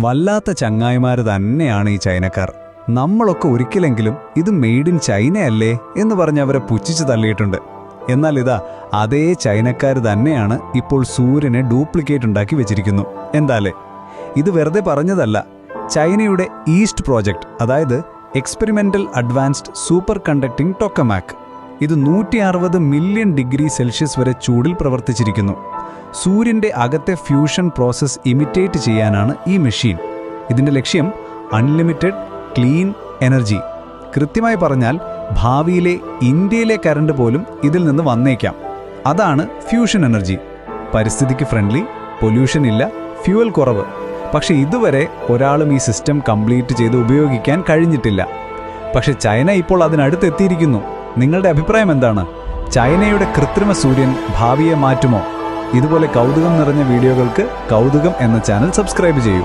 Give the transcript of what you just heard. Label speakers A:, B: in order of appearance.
A: വല്ലാത്ത ചങ്ങായിമാർ തന്നെയാണ് ഈ ചൈനക്കാർ. നമ്മളൊക്കെ ഒരിക്കലെങ്കിലും ഇത് മെയ്ഡ് ഇൻ ചൈനയല്ലേ എന്ന് പറഞ്ഞ് അവരെ പുച്ഛിച്ചു തള്ളിയിട്ടുണ്ട്. എന്നാൽ ഇതാ അതേ ചൈനക്കാർ തന്നെയാണ് ഇപ്പോൾ സൂര്യനെ ഡ്യൂപ്ലിക്കേറ്റ് ഉണ്ടാക്കി വെച്ചിരിക്കുന്നു. എന്താലേ? ഇത് വെറുതെ പറഞ്ഞതല്ല. ചൈനയുടെ ഈസ്റ്റ് പ്രോജക്റ്റ് അതായത് experimental advanced superconducting tokamak ഇത് നൂറ്റി അറുപത് മില്യൺ ഡിഗ്രി സെൽഷ്യസ് വരെ ചൂടിൽ പ്രവർത്തിച്ചിരിക്കുന്നു. സൂര്യന്റെ അകത്തെ ഫ്യൂഷൻ പ്രോസസ്സ് ഇമിറ്റേറ്റ് ചെയ്യാനാണ് ഈ മെഷീൻ. ഇതിന്റെ ലക്ഷ്യം അൺലിമിറ്റഡ് ക്ലീൻ എനർജി. കൃത്യമായി പറഞ്ഞാൽ ഭാവിയിലെ ഇന്ത്യയിലെ കറണ്ട് പോലും ഇതിൽ നിന്ന് വന്നേക്കാം. അതാണ് ഫ്യൂഷൻ എനർജി. പരിസ്ഥിതിക്ക് ഫ്രണ്ട്ലി പൊല്യൂഷൻ ഇല്ല ഫ്യൂവൽ കുറവ്. പക്ഷേ ഇതുവരെ ഒരാളും ഈ സിസ്റ്റം കംപ്ലീറ്റ് ചെയ്ത് ഉപയോഗിക്കാൻ കഴിഞ്ഞിട്ടില്ല. പക്ഷെ ചൈന ഇപ്പോൾ അതിനടുത്തെത്തിയിരിക്കുന്നു. നിങ്ങളുടെ അഭിപ്രായം എന്താണ്? ചൈനയുടെ കൃത്രിമ സൂര്യൻ ഭാവിയെ മാറ്റുമോ? ഇതുപോലെ കൗതുകം നിറഞ്ഞ വീഡിയോകൾക്ക് കൗതുകം എന്ന ചാനൽ സബ്സ്ക്രൈബ് ചെയ്യൂ.